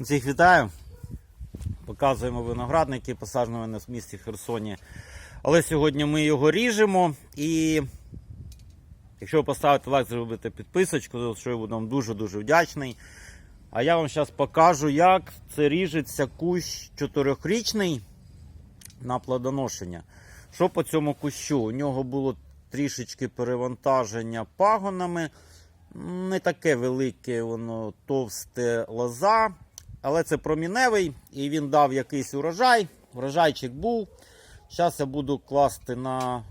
Всіх вітаю. Показуємо виноградники, посаджені в місті Херсоні. Але сьогодні ми його ріжемо і якщо ви поставите лайк, зробите підписочку, за що я буду вам дуже-дуже вдячний. А я вам зараз покажу, як це ріжеться кущ чотирьохрічний на плодоношення. Що по цьому кущу? У нього було трішечки перевантаження пагонами. Не таке велике, воно товсте лоза, але це проміневий і він дав якийсь урожай. Врожайчик був. Зараз я буду класти на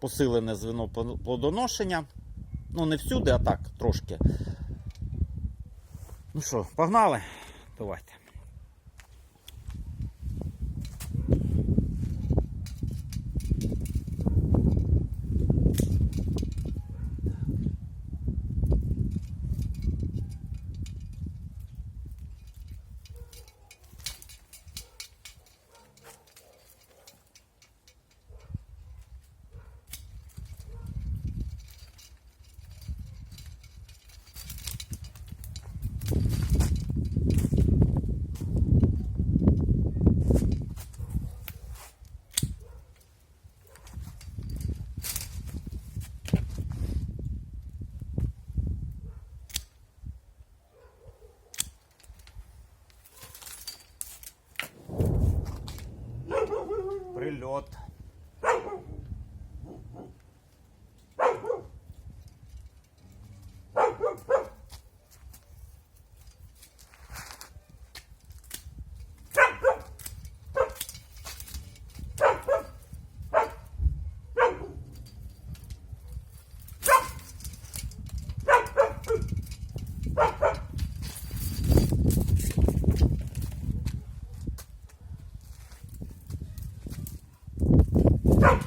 посилене звено плодоношення. Ну, не всюди, а так, трошки. Ну що, погнали? Давайте. Прильот.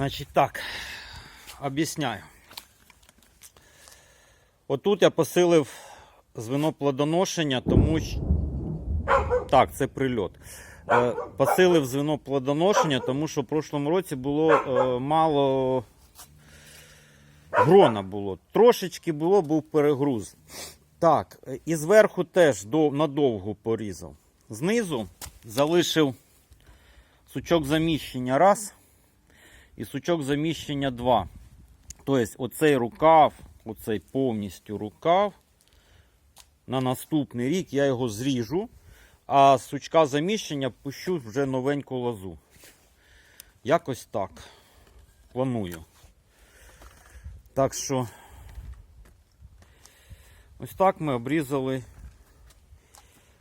Значить так, об'ясняю. Отут я посилив звено плодоношення, тому що. Так, це прильот. Е, посилив звено плодоношення, тому що в прошлому році було е, мало грона було. Трошечки було, був перегруз. Так, і зверху теж надовго порізав. Знизу залишив сучок заміщення раз і сучок заміщення 2. Тобто, оцей рукав, оцей повністю рукав. На наступний рік я його зріжу, а сучка заміщення пущу вже новеньку лозу. Якось так. Планую. Так що, ось так ми обрізали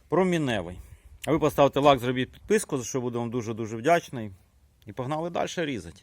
проміневий. А ви поставте лайк, зробіть підписку, за що буду вам дуже-дуже вдячний. І погнали далі різати.